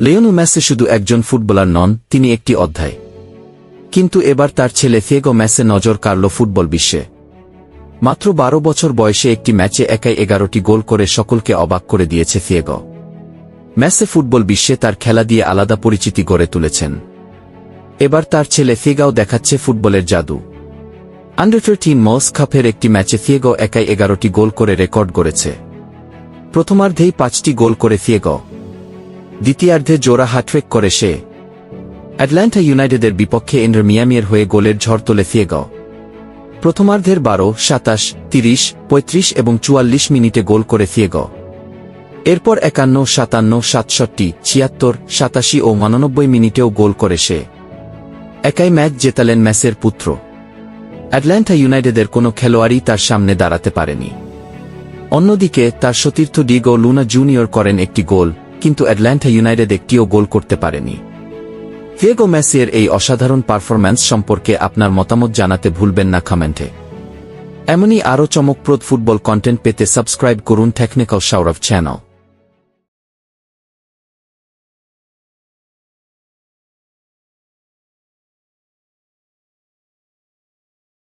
Lionel Messi শুধু একজন footballer নন, তিনি একটি অধ্যায়। কিন্তু এবার তার ছেলে ফিয়েগো ম্যাসে নজর কাড়ল ফুটবল বিশ্বে। মাত্র বারো বছর বয়সে একটি ম্যাচে একাই এগারোটি গোল করে সকলকে অবাক করে দিয়েছে ফিয়েগো ম্যাসে ফুটবল বিশ্বে তার খেলা দিয়ে আলাদা পরিচিতি গড়ে তুলেছেন। এবার তার ছেলে ফিগাও দেখাচ্ছে ফুটবলের জাদু। আন্ডার থার্টিন মস কাপের একটি ম্যাচে ফিয়েগো একাই এগারোটি গোল করে রেকর্ড গড়েছে। প্রথমার্ধেই পাঁচটি গোল করে ফিয়েগো দ্বিতীয়ার্ধে জোড়া হাট্রিক করে সে অ্যাটল্যান্টা ইউনাইটেডের বিপক্ষে এন্ডার মিয়ামির হয়ে গোলের ঝড় তোলে ফিয়েগো প্রথমার্ধের বারো, সাতাশ, তিরিশ, পঁয়ত্রিশ এবং চুয়াল্লিশ মিনিটে গোল করে ফিয়েগো এরপর একান্ন, সাতান্ন, সাতষট্টি, ছিয়াত্তর, সাতাশি ও উনানব্বই মিনিটেও গোল করে সে। একাই ম্যাচ জেতালেন ম্যাসের পুত্র। অ্যাটল্যান্টা ইউনাইটেডের কোনো খেলোয়াড়ই তার সামনে দাঁড়াতে পারেনি। অন্যদিকে তার সতীর্থ ডিগো লুনা জুনিয়র করেন একটি গোল। কিন্তু অ্যাটল্যান্টা ইউনাইটেড একটিও গোল করতে পারেনি। হেগো মেসির এই অসাধারণ পারফরম্যান্স সম্পর্কে আপনার মতামত জানাতে ভুলবেন না কমেন্টে। এমনই আরও চমকপ্রদ ফুটবল কন্টেন্ট পেতে সাবস্ক্রাইব করুন টেকনিক্যাল সৌরভ চ্যানেল।